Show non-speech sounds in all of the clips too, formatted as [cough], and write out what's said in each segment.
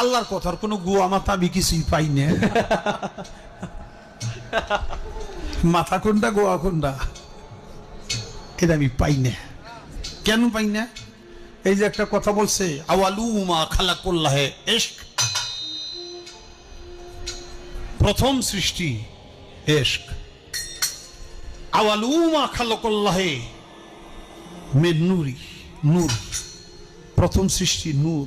আল্লাহর কথার কোনো গুয়া মাথা আমি কিছুই পাই না। মাথা কোনটা গোয়া কোনটা? এটা আমি পাই না। কেন পাই না? এই যে একটা কথা বলছে প্রথম সৃষ্টি নূর প্রথম সৃষ্টি নূর।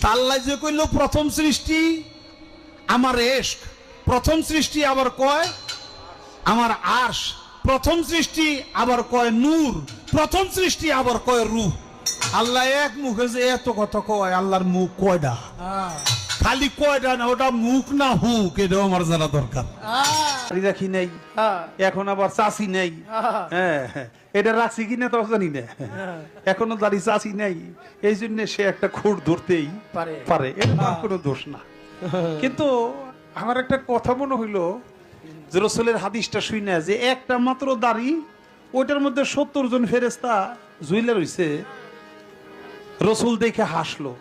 তাল্লাই যে কইল প্রথম সৃষ্টি আমার এশক প্রথম সৃষ্টি আবার কয় আমার আশ প্রথম সৃষ্টি আবার কয় নূর প্রথম সৃষ্টি আবার কয় রূহ। আল্লাহ এক মুখে যে এত কথা কয় আল্লাহর মুখ কয়টা খালি কয়টা না ওটা মুখ না হুক এটাও আমার জানা দরকার। দাড়ি রাখি নেই। এখন আবার চাষি নেই। হ্যাঁ। এটা রাখছি কিনা তো জানি না। এখনও দাড়ি চাষি নেই। এই জন্য সে একটা খুঁড় ধরতেই পারে। এটা কোনো দোষ না। কিন্তু আমার একটা কথা মনে হইল যে রসুলের হাদিসটা শুই না যে একটা মাত্র দাড়ি ওইটার মধ্যে সত্তর জন ফেরেস্তা জুইলে রইছে। রসুল দেখে হাসলো।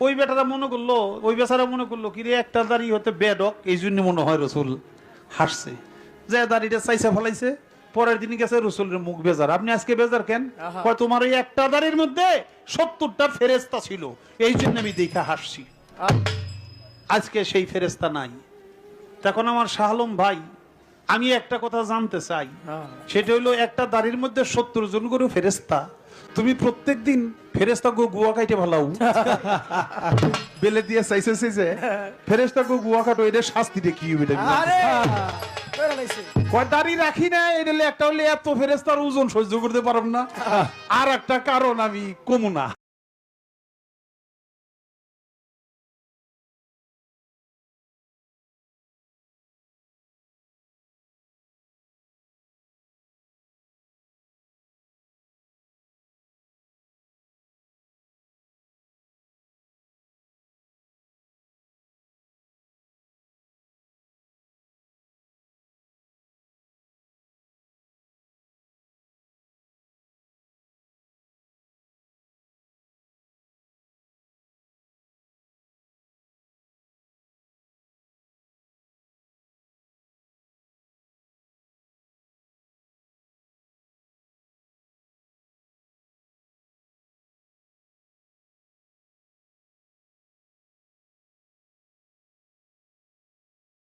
ওই বেটারা মনে করল ওই বেচারা মনে করল কি রে একটা দাড়ি হতে বেডক এই জন্য মনে হয় রসুল হাসছে। যে দাড়িটা চাইছে ফেলাইছে পরের দিন গেছে রসুলের মুখ বেজার। আপনি আজকে বেজার কেন? তোমার ওই একটা দাড়ির মধ্যে সত্তরটা ফেরেস্তা ছিল। এই জন্য আমি দেখে হাসছি। আজকে সেই ফেরেস্তা নাই। তখন আমার শাহলম ভাই আমি একটা কথা জানতে চাই। সেটা হলো একটা দাড়ির মধ্যে সত্তর জন করে ফেরেস্তা তুমি প্রত্যেক দিন ফেরেস্তা গো গুয়া কাইটে ভালাও [laughs] বেলে দিয়ে চাইছে চাইছে ফেরেস্তা গো গুয়া কাটো এটা শাস্তি দেখি এটা দাড়ি রাখি না এটা একটা হলে এত ফেরেস্তার ওজন সহ্য করতে পারব না। আর একটা কারণ আমি কমু না।